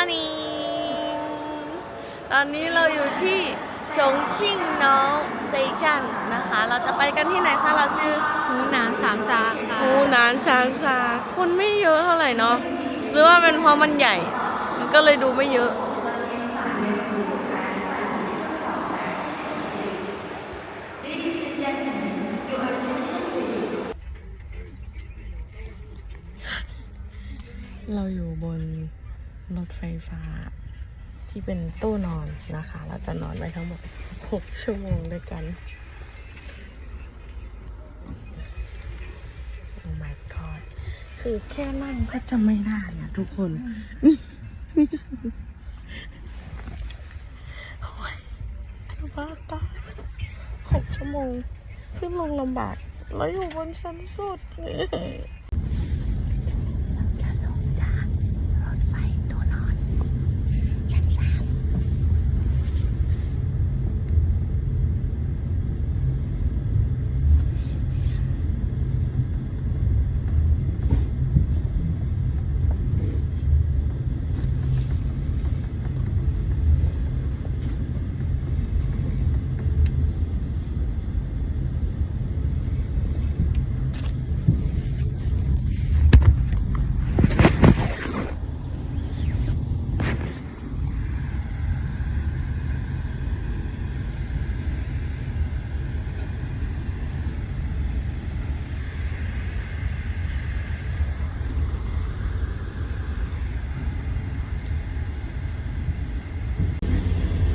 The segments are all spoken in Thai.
morning ตอนนี้เราอยู่ที่ชงชิ่งน้องเซจันนะคะ เราจะไปกันที่ไหนคะ เราชื่อหูหนานสามซาค่ะฮูนานชางซาคนไม่เยอะเท่าไหร่เนาะ หรือว่าเป็นเพราะมันใหญ่ มันก็เลยดูไม่เยอะเราอยู่บน รถไฟฟ้า ที่เป็นตู้นอนนะคะ เราจะนอนไว้ทั้งหมด 6 ชั่วโมงด้วยกัน โอ้ my god คือแค่นั่งก็จะไม่ได้อะทุกคนโอ้ยจะบ้าตายหกชั่วโมงขึ้นลงลำบาก แล้วอยู่บนชั้นสุดเราจะลงจากรถไฟตัวนอน ชั้นสาม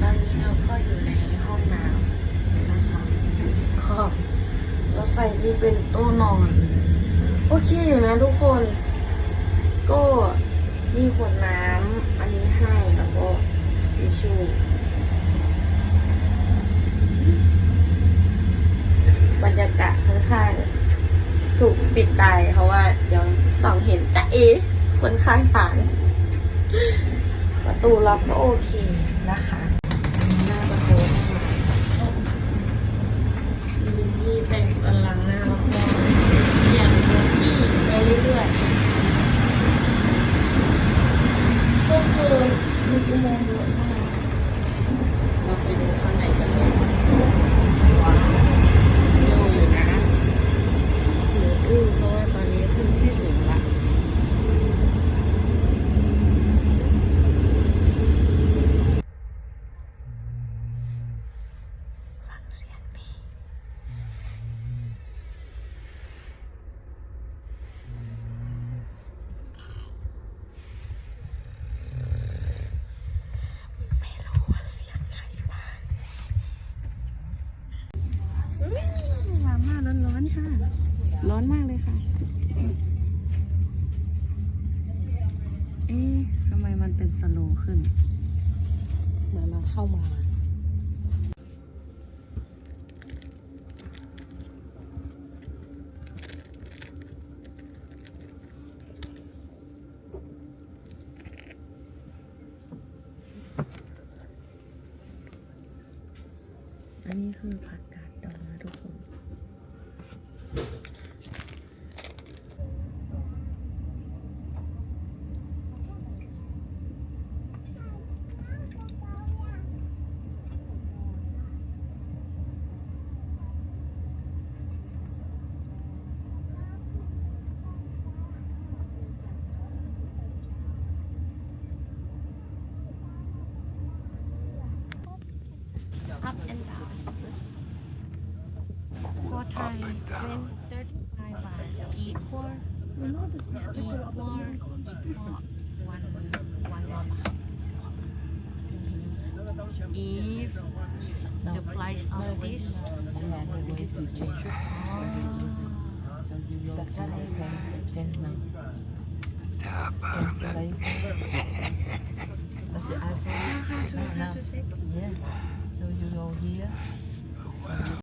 ตอนนี้เราก็อยู่ในห้องน้ำนะคะขอบ รถไฟที่เป็นตู้นอน โอเคอยู่นะทุกคน ก็มีขวดน้ำอันนี้ให้แล้วก็ทิชชู่บรรยากาศข้างๆถูกปิดตายเพราะว่าเดี๋ยวส่องเห็นจะเอคนข้างทางประตูล็อกก็โอเคนะคะ หน้าประตู ที่แต่งสันหลังหน้าแล้วก็เปลี่ยนโบกี้ไปเรื่อยๆก็คือมีอุโมงค์เยอะมากเราไปดูข้างในกันเลยว้าวเร็วอยู่นะหนูอึ้งเพราะว่าตอนนี้ขึ้นที่สูงละ ฟังเสียงพี่ไม่รู้ว่าเสียงใครบ้าง มาม่าร้อนๆ ค่ะ ร้อนมากเลยค่ะ เอ๊ะทำไมมันเป็นสโลว์ขึ้น เหมือนมันเข้ามา อันนี้คือผักกาด up and down. For Thai when 35 baht equal equal equal one one baht if the price of this So it's Yeah. So you go here.